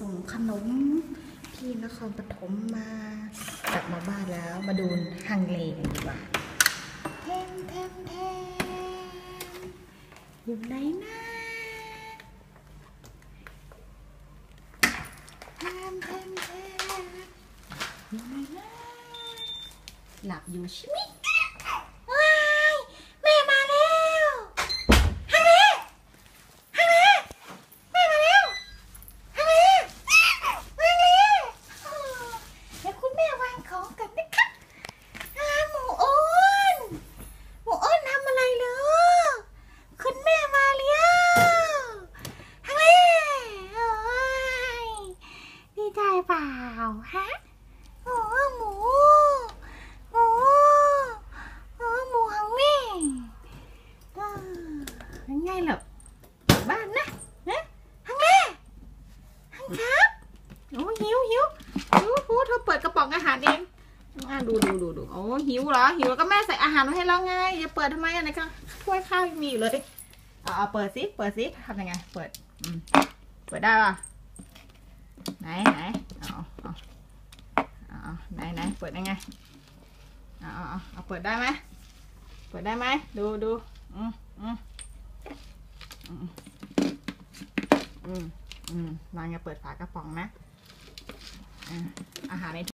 ส่งขนมที่นครปฐมมากลับมาบ้านแล้วมาดูฮังเลกันดีกว่าแทมแทมแทมอยู่ไหนนะแทมแทมแทมอยู่ไหนนะหลับอยู่ใช่ไหมว้ายแม่มาแล้วฮังเลฮังเลแม่มาแล้วฮังเลฮังเลเดี๋ยวคุณแม่วางของกันนะคะอ่าหมูอ้นหมูอ้นทำอะไรเหรอคุณแม่มาแล้วฮังเลโอ้ยดีใจ เปล่าฮะโอ้หมูหมูโอ้หมูฮังเลอ่ยังไงเหรอบ้านนะนะฮังเล่ฮังครับโอ้หิวหิวหิวพูเธอเปิดกระป๋องอาหารเองอะดูดูดูดูโอ้หิวเหรอหิวแล้วก็แม่ใส่อาหารไว้ให้แล้วไงอย่าเปิดทำไมอะไหนก็ถ้วยข้าวยังมีอยู่เลยเอาเปิดสิเปิดสิทำยังไง เปิดอืมเปิดได้ป่ะไหนไหนเอาเอาเอาเอา ไหนไหนเปิดยังไงเอาเอาเอาเอาเปิดได้ไหมเปิดได้ไหมดูดูอืมอืมอืมอืมอืมนางจะเปิดฝากระป๋องนะอาหารใน